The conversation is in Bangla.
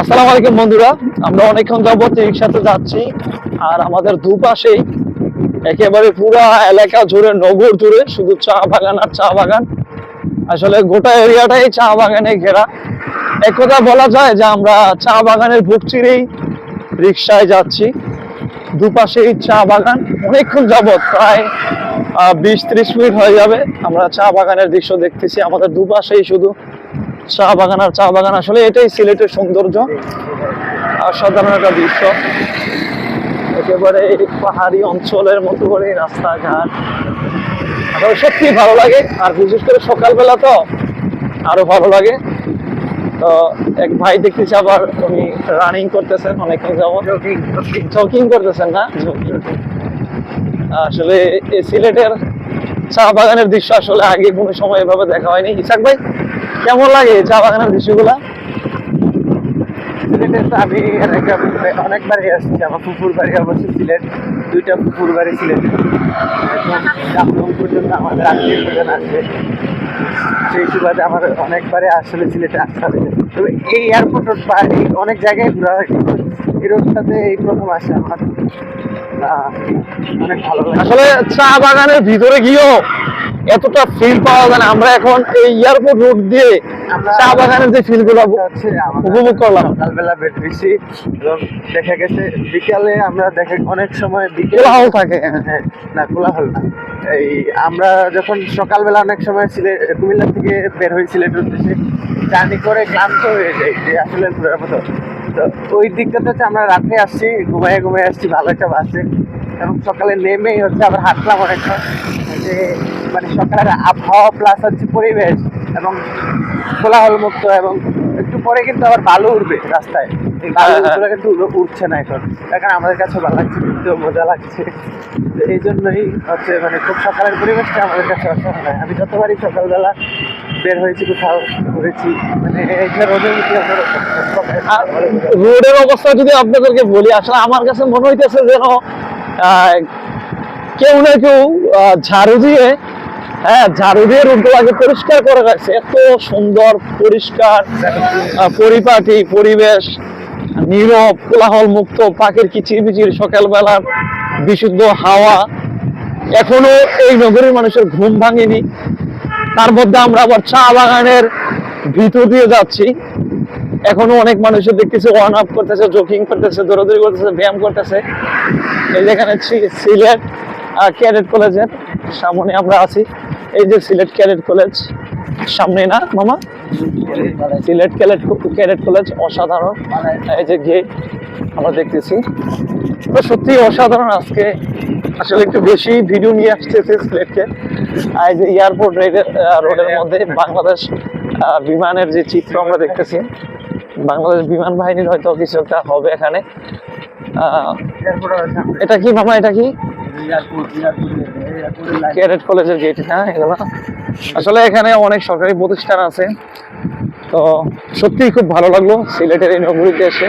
আসসালামু আলাইকুম বন্ধুরা, আমরা অনেকক্ষণ যাবত রিক্সাতে যাচ্ছি, আর আমাদের দুপাশেই একেবারে পুরা এলাকা জুড়ে নগর জুড়ে, শুধু চা বাগান আর চা বাগান। আসলে গোটা এরিয়াটাই চা বাগানে ঘেরা। এক কথা বলা যায় যে আমরা চা বাগানের বুক চিরেই রিক্সায় যাচ্ছি। দুপাশেই চা বাগান, অনেকক্ষণ যাবত প্রায় বিশ ত্রিশ মিনিট হয়ে যাবে। আমরা চা বাগানের দৃশ্য দেখতেছি, আমাদের দুপাশেই শুধু চা বাগান আর চা বাগান আসলে এটাই সিলেটের সৌন্দর্য। অসাধারণ একটা দৃশ্য। একেবারে পাহাড়ি অঞ্চলের মতো করে রাস্তাঘাট। আসলে সত্যি ভালো লাগে। আর বিশেষ করে সকালবেলা তো আরও ভালো লাগে। তো এক ভাই দেখতেছি আবার উনি রানিং করতেছেন অনেকক্ষণ যাবত জকিং করতেছেন না? আসলে এই সিলেটের চা বাগানের দৃশ্য আসলে আগে কোনো সময় এভাবে দেখা হয়নি। ইসাক ভাই, কেমন লাগে চা বাগানের দৃশ্যগুলা? সিলেটে আমি আগে অনেকবারই আসছি। আমার পুকুর বাড়ি অবশ্য সিলেট, দুইটা পুকুর বাড়ি সিলেটে। এখন পর্যন্ত আমাদের আত্মীয় আছে। সেই সুবাদে আমার অনেকবারে আসলে সিলেটে আসতে হবে। তবে এই এয়ারপোর্ট বা অনেক জায়গায় ঘোরা হয় এই রোডটাতে এই প্রথম আসে আমার। আসলে চা বাগানের ভিতরে গিয়েও এতটা ফিল পাওয়া যায় না। আমরা এখন এই এয়ারপোর্ট রোড দিয়ে চা বাগানের যে ফিলগুলো উপভোগ করলাম। সকালবেলা বের হয়েছি এবং দেখা গেছে বিকালে আমরা দেখে অনেক সময় বিকেল কোলাহল থাকে হ্যাঁ। না কোলাহল না। এই আমরা যখন সকালবেলা অনেক সময় সিলেট কুমিল্লা থেকে বের হই সিলেটের উদ্দেশ্যে জার্নি করে ক্লান্ত হয়ে যাই যে আসলে ঘোরার মতো। তো ওই দিকটাতে হচ্ছে আমরা রাতে আসছি ঘুমায় ঘুমায় আসছি ভালো একটা বাসে। এবং সকালে নেমেই হচ্ছে আবার হাঁটলাম অনেকটা। যে মানে সকালের আবহাওয়া প্লাস হচ্ছে পরিবেশ এবং কোলাহল মুক্ত এবং একটু পরে কিন্তু আবার বালু উঠবে রাস্তায়। এই বালুগুলো কিন্তু উঠছে না এখন। এখন আমাদের কাছে ভালো লাগছে কিন্তু মজা লাগছে। তো এই জন্যই হচ্ছে মানে খুব সকালের পরিবেশটা আমাদের কাছে অসাধারণ। হয় আমি যতবারই সকালবেলা বের হয়েছি কোথাও ঘুরেছি। মানে রোডের অবস্থা যদি আপনাদেরকে বলি, আসলে আমার কাছে মনে হইতেছে যেন কেউ না কেউ ঝাড়ু দিয়ে হ্যাঁ ঝাড়ু দিয়ে রোডগুলোকে পরিষ্কার করে রাখছে। এত সুন্দর, পরিষ্কার পরিপাটি, পরিবেশ, নীরব কোলাহল মুক্ত পাখির কিচির কিচিরমিচির, সকালবেলার বিশুদ্ধ হাওয়া। এখনও এই নগরীর মানুষের ঘুম ভাঙেনি। তার মধ্যে আমরা আবার চা বাগানের ভিতর দিয়ে যাচ্ছি। এখনও অনেক মানুষের দেখতেছি ওয়ার্ন আপ করতেছে জকিং করতেছে, দৌড়াদৌড়ি করতেছে, ব্যায়াম করতেছে। এই যেখানে সিলেট ক্যাডেট কলেজের সামনে আমরা আছি। এই যে সিলেট ক্যাডেট কলেজ সামনে না, মামা? সিলেট ক্যাডেট ক্যাডেট কলেজ অসাধারণ। এই যে গেট আমরা দেখতেছি। সত্যি অসাধারণ আজকে আসলে একটু বেশি ভিডিও নিয়ে আসতেছে সিলেটকে। আর যে এয়ারপোর্ট রোডের মধ্যে বাংলাদেশ বিমানের যে চিত্র আমরা দেখতেছি, বাংলাদেশ বিমান বাহিনীর হয়তো কিছু একটা হবে এখানে। এটা কি মামা, এটা কি? ক্যাডেট কলেজের গেট হ্যাঁ এগুলো আসলে এখানে অনেক সরকারি প্রতিষ্ঠান আছে। তো সত্যিই খুব ভালো লাগল সিলেটের এই নগরীতে এসে।